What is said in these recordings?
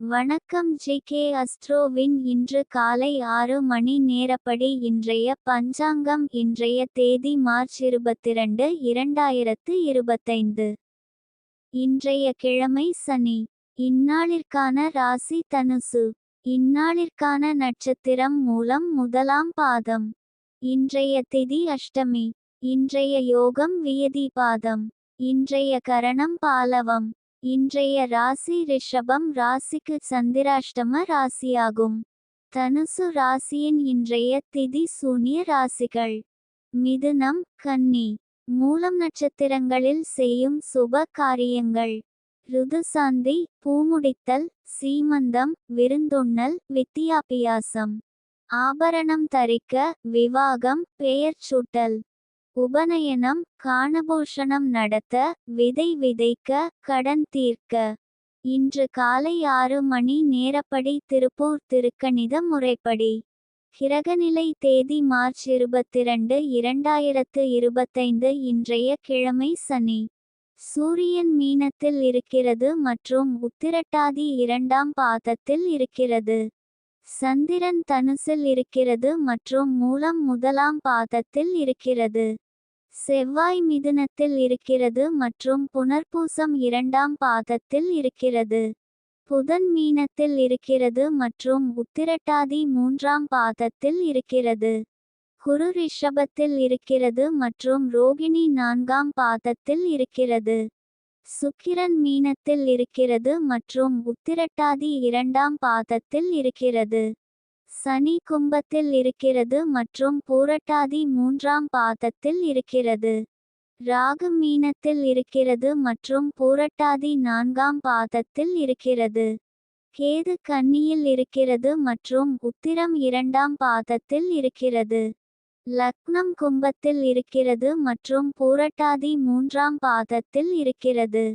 வணக்கம் G K அஸ்ட்ரோவின் இன்று காலை ஆறு மணி நேரப்படி இன்றைய பஞ்சாங்கம் இன்றைய தேதி மார்ச் இருபத்திரண்டு இரண்டாயிரத்து இருபத்தைந்து. இன்றைய கிழமை சனி. இந்நாளிற்கான ராசி தனுசு. இந்நாளிற்கான நட்சத்திரம் மூலம் முதலாம் பாதம். இன்றைய திதி அஷ்டமி. இன்றைய யோகம் வியதி பாதம் இன்றைய கரணம் பாலவம். இன்றைய ராசி ரிஷபம் ராசிக்கு சந்திராஷ்டம ராசியாகும். தனுசு ராசியின் இன்றைய திதி சூனிய ராசிகள். மிதுனம் கன்னி. மூலம் நட்சத்திரங்களில் செய்யும் சுப காரியங்கள். ருதுசாந்தி பூமுடித்தல் சீமந்தம் விருந்துண்ணல் வித்தியாபியாசம். ஆபரணம் தரிக்க விவாகம் பெயர் சூட்டல். உபநயனம் காணபூஷணம் நடத்த விதை விதைக்க கடன் தீர்க்க. இன்று காலை ஆறு மணி நேரப்படி திருப்பூர் திருக்கணித முறைப்படி. கிரகநிலை தேதி மார்ச் இருபத்திரண்டு இரண்டாயிரத்து இருபத்தைந்து இன்றைய கிழமை சனி. சூரியன் மீனத்தில் இருக்கிறது மற்றும் உத்திரட்டாதி இரண்டாம் பாதத்தில் இருக்கிறது. சந்திரன் தனுசில் இருக்கிறது மற்றும் மூலம் முதலாம் பாதத்தில் இருக்கிறது. செவ்வாய் மிதுனத்தில் இருக்கிறது மற்றும் புனர்பூசம் இரண்டாம் பாதத்தில் இருக்கிறது. புதன் மீனத்தில் இருக்கிறது மற்றும் உத்திரட்டாதி மூன்றாம் பாதத்தில் இருக்கிறது. குரு ரிஷபத்தில் இருக்கிறது மற்றும் ரோகிணி நான்காம் பாதத்தில் இருக்கிறது. சுக்கிரன் மீனத்தில் இருக்கிறது மற்றும் உத்திரட்டாதி இரண்டாம் பாதத்தில் இருக்கிறது. சனி கும்பத்தில் இருக்கிறது மற்றும் பூரட்டாதி மூன்றாம் பாதத்தில் இருக்கிறது. ராகு மீனத்தில் இருக்கிறது மற்றும் பூரட்டாதி நான்காம் பாதத்தில் இருக்கிறது. கேது கன்னியில் இருக்கிறது மற்றும் உத்திரம் இரண்டாம் பாதத்தில் இருக்கிறது. லக்னம் கும்பத்தில் இருக்கிறது மற்றும் பூரட்டாதி மூன்றாம் பாதத்தில் இருக்கிறது.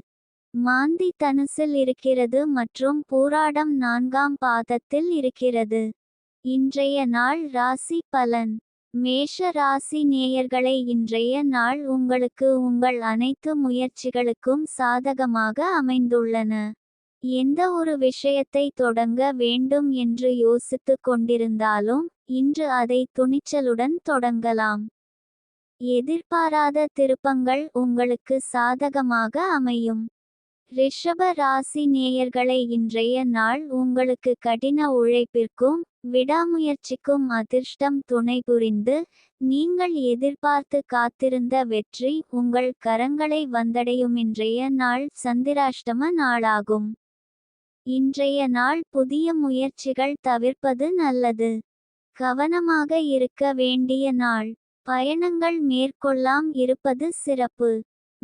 மாந்தி தனுசில் இருக்கிறது மற்றும் பூராடம் நான்காம் பாதத்தில் இருக்கிறது. இன்றைய நாள் ராசி பலன். மேஷ ராசி நேயர்களை இன்றைய நாள் உங்களுக்கு உங்கள் அனைத்து முயற்சிகளுக்கும் சாதகமாக அமைந்துள்ளன. எந்த ஒரு விஷயத்தை தொடங்க வேண்டும் என்று யோசித்துக் கொண்டிருந்தாலும் இன்று அதை துணிச்சலுடன் தொடங்கலாம். எதிர்பாராத திருப்பங்கள் உங்களுக்கு சாதகமாக அமையும். ரிஷப ராசி நேயர்களை இன்றைய நாள் உங்களுக்கு கடின உழைப்பிற்கும் விடாமுயற்சிக்கும் அதிர்ஷ்டம் துணை புரிந்து நீங்கள் எதிர்பார்த்து காத்திருந்த வெற்றி உங்கள் கரங்களை வந்தடையும். இன்றைய நாள் சந்திராஷ்டம நாளாகும். இன்றைய நாள் புதிய முயற்சிகள் தவிர்ப்பது நல்லது. கவனமாக இருக்க வேண்டிய நாள். பயணங்கள் மேற்கொள்ளாம் இருப்பது சிறப்பு.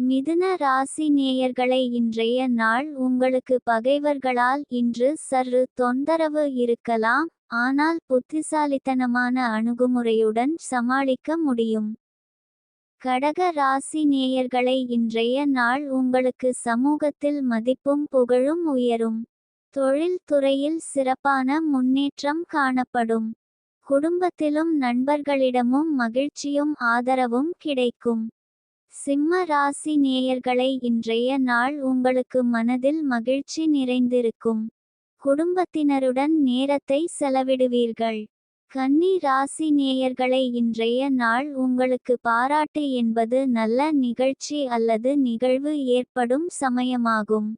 மிதுன ராசி நேயர்களை இன்றைய நாள் உங்களுக்கு பகைவர்களால் இன்று சற்று தொந்தரவு இருக்கலாம் ஆனால் புத்திசாலித்தனமான அணுகுமுறையுடன் சமாளிக்க முடியும். கடக ராசி நேயர்களை இன்றைய நாள் உங்களுக்கு சமூகத்தில் மதிப்பும் புகழும் உயரும். தொழில் துறையில் சிறப்பான முன்னேற்றம் காணப்படும். குடும்பத்திலும் நண்பர்களிடமும் மகிழ்ச்சியும் ஆதரவும் கிடைக்கும். சிம்ம ராசி நேயர்களை இன்றைய நாள் உங்களுக்கு மனதில் மகிழ்ச்சி நிறைந்திருக்கும். குடும்பத்தினருடன் நேரத்தை செலவிடுவீர்கள். கன்னி ராசி நேயர்களை இன்றைய நாள் உங்களுக்கு பாராட்டு என்பது நல்ல நிகழ்ச்சி அல்லது நிகழ்வு ஏற்படும் சமயமாகும்.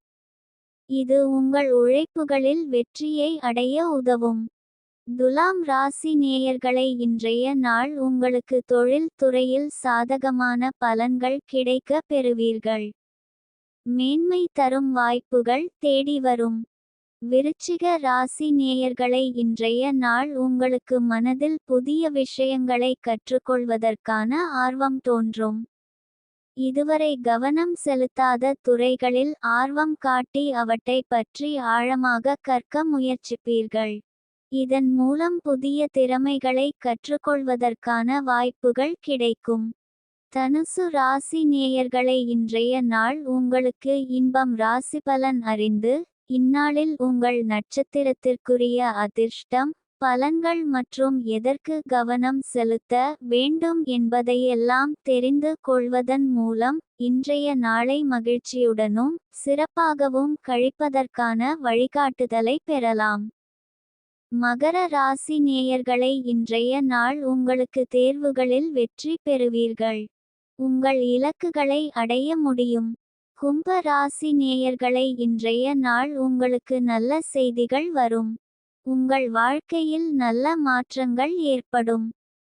இது உங்கள் உழைப்புகளில் வெற்றியை அடைய உதவும். துலாம் ராசி நேயர்களை இன்றைய நாள் உங்களுக்கு தொழில் துறையில் சாதகமான பலன்கள் கிடைக்க பெறுவீர்கள். மேன்மை தரும் வாய்ப்புகள் தேடி வரும். விருச்சிக ராசி நேயர்களை இன்றைய நாள் உங்களுக்கு மனதில் புதிய விஷயங்களை கற்றுக்கொள்வதற்கான ஆர்வம் தோன்றும். இதுவரை கவனம் செலுத்தாத துறைகளில் ஆர்வம் காட்டி அவற்றை பற்றி ஆழமாக கற்க முயற்சிப்பீர்கள். இதன் மூலம் புதிய திறமைகளை கற்றுக்கொள்வதற்கான வாய்ப்புகள் கிடைக்கும். தனுசு ராசி நேயர்களை இன்றைய நாள் உங்களுக்கு இன்பம் ராசி பலன் அறிந்து இந்நாளில் உங்கள் நட்சத்திரத்திற்குரிய அதிர்ஷ்டம் பலன்கள் மற்றும் எதற்கு கவனம் செலுத்த வேண்டும் என்பதையெல்லாம் தெரிந்து கொள்வதன் மூலம் இன்றைய நாளை மகிழ்ச்சியுடனும் சிறப்பாகவும் கழிப்பதற்கான வழிகாட்டுதலை பெறலாம். மகர ராசி நேயர்களை இன்றைய நாள் உங்களுக்கு தேர்வுகளில் வெற்றி பெறுவீர்கள். உங்கள் இலக்குகளை அடைய முடியும். கும்ப ராசி நேயர்களை இன்றைய நாள் உங்களுக்கு நல்ல செய்திகள் வரும். உங்கள் வாழ்க்கையில் நல்ல மாற்றங்கள் ஏற்படும்.